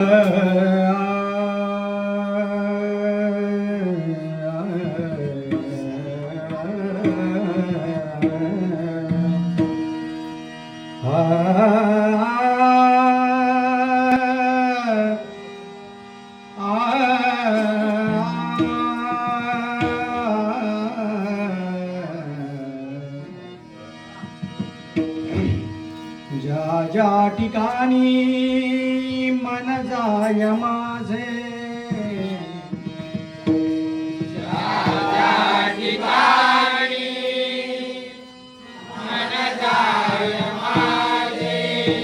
Uh...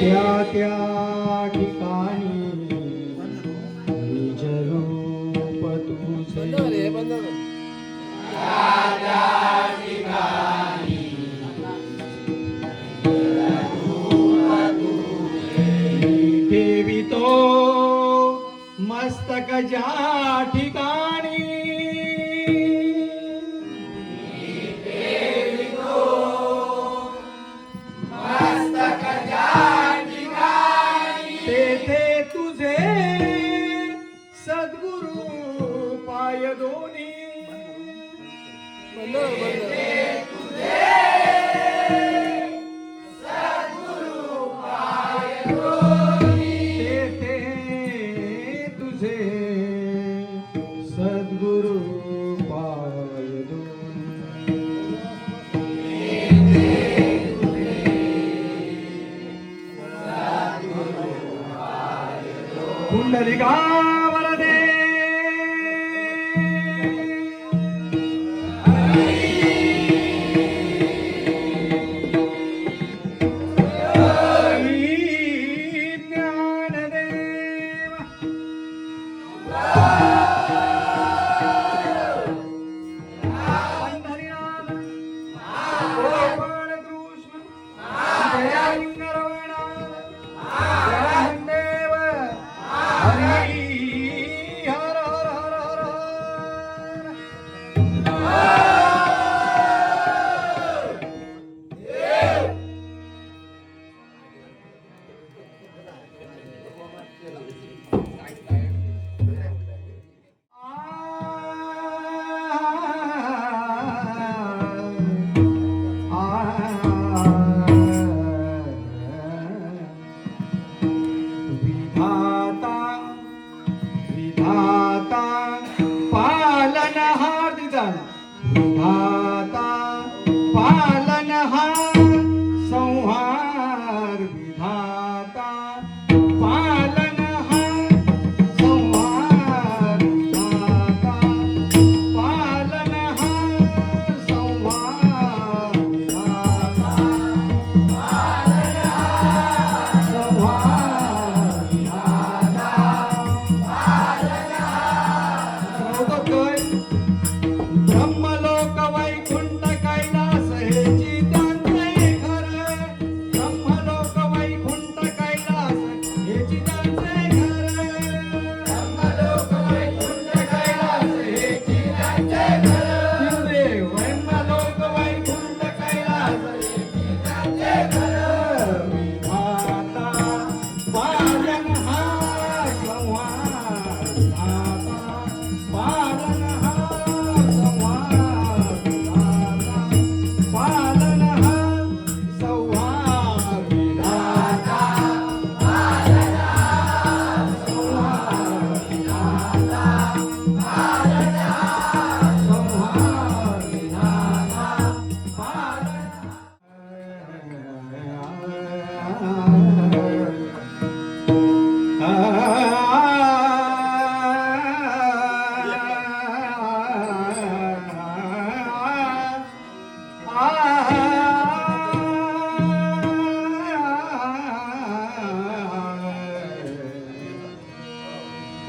त्या त्या ठिकाणी निजरूप तुझे. ठेवितो मस्तक ज्या ठिकाणी adore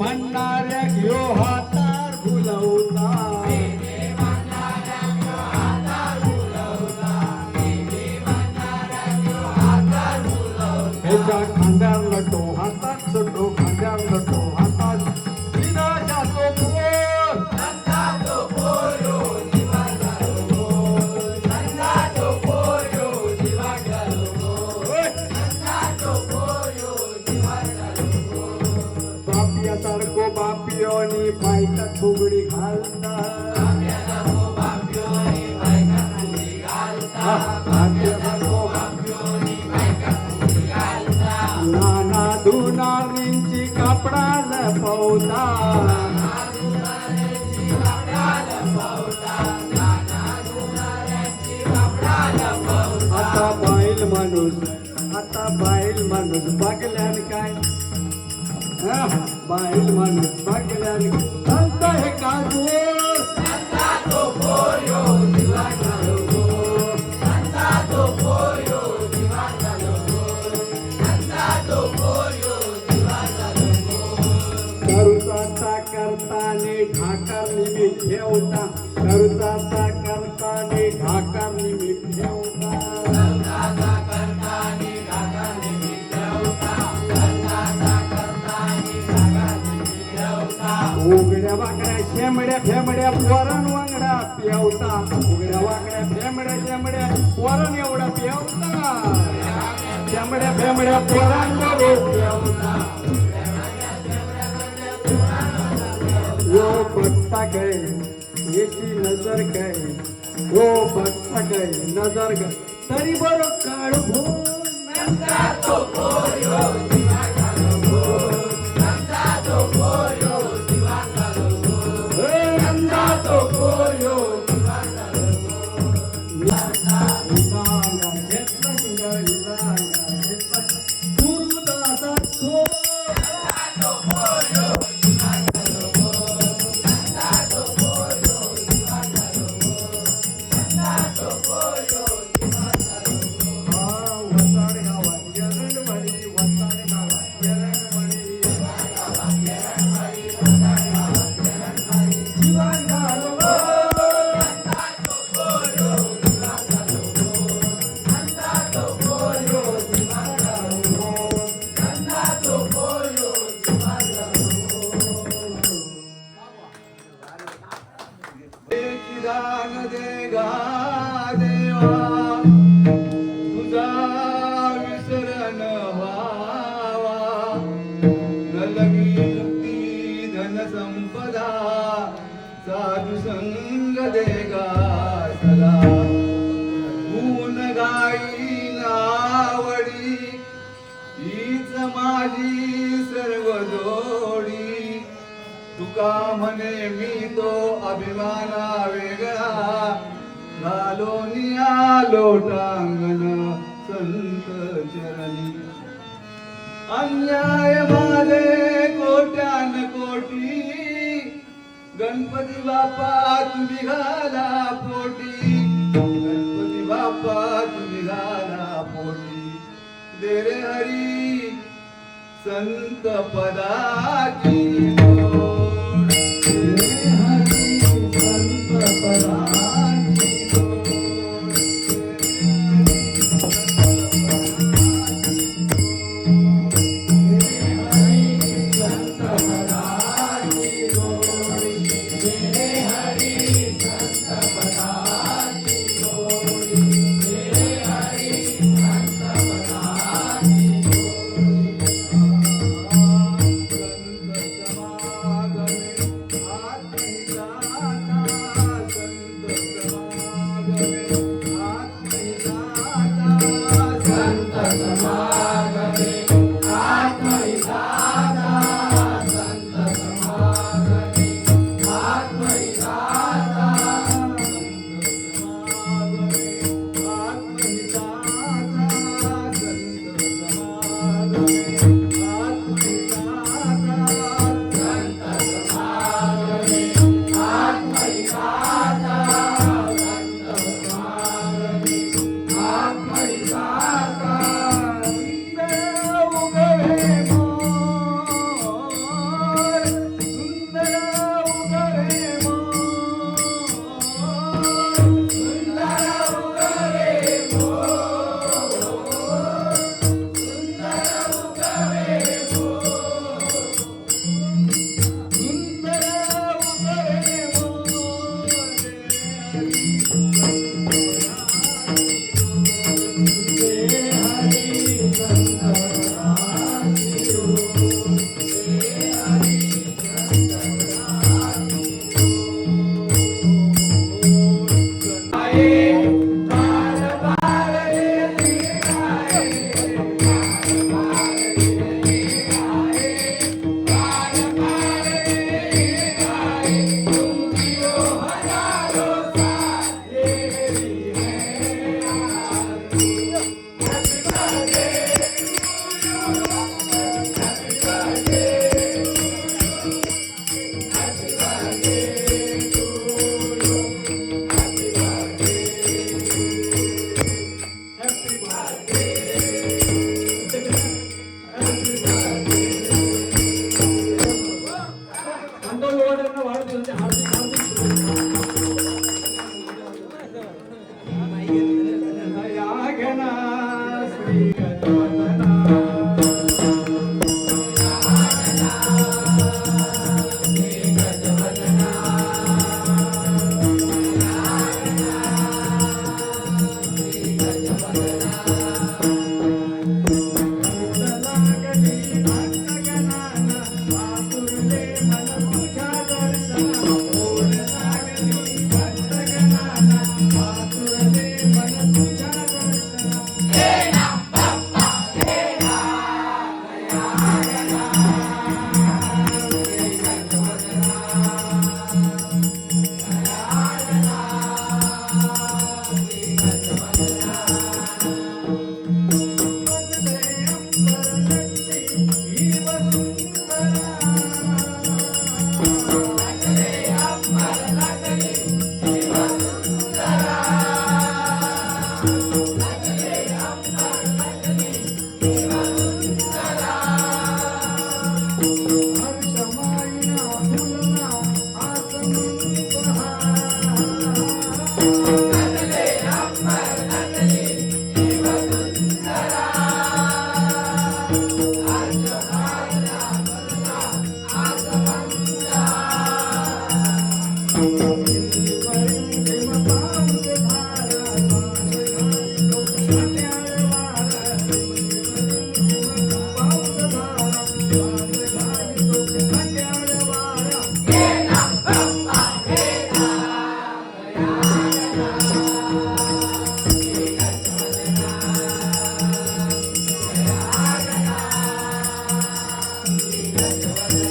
मी हा, बापियासारखो नाना धुनारींची कापडा आता बाईल माणूस आता बाईल माणूस बघल्यान काय? बाईल माणूस बघल्यान चालत हे करताने ढाकार निमित ठेवता. करुताचा करताने ढाकार निमित ठेवता. उघड्या वाकड्या शेमड्या फेमड्या पोरण वांगड्या पेवता उघड्या वाकड्या फेमड्या शेमड्या पोरण एवढा पेवता शेमड्या फेमड्या पोरण पेवता यो बघता गए याची नजर गए यो बघता गए नजर गए। तरी बरो काळ दान माझी सर्व जोडी. तुका म्हणे मी तो अभिमाना वेगळा. घालो आलो टांगण संत चरणी. अन्याय माझे कोट्यान कोटी. गणपती बाप्पा तुम्ही घाला पोटी. गणपती बाप्पा तुम्ही घाला पोटी. दे रे हरी संत संत पदाची.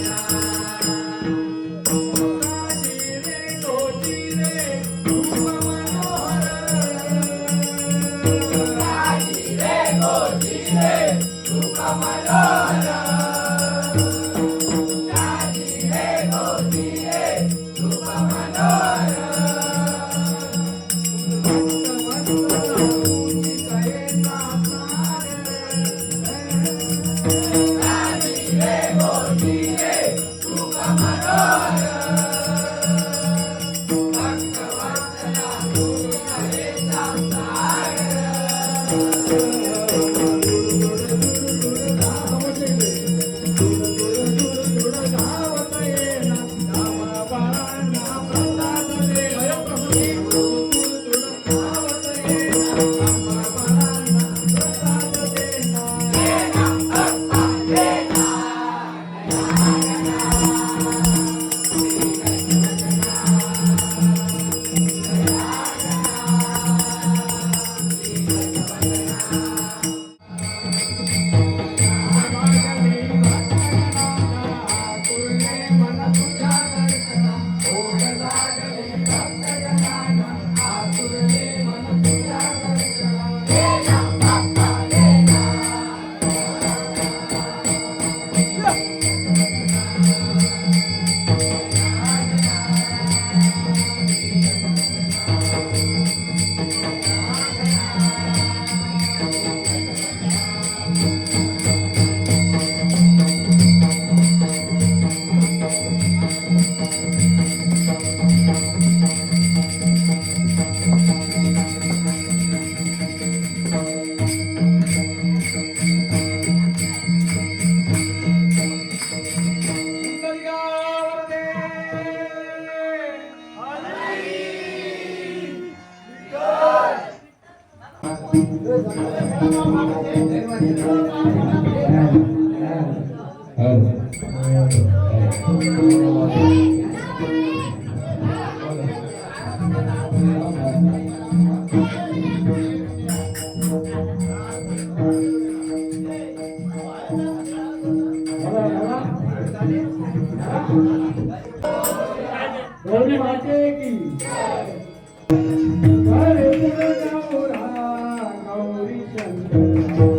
रे गौरी माते की। गौरी शंकर।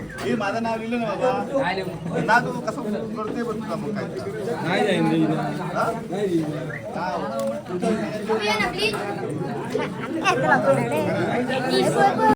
हे माझं नाव लिहिलं ना बाबा. ना तू कसं करते बघ तुला मग काय. Please.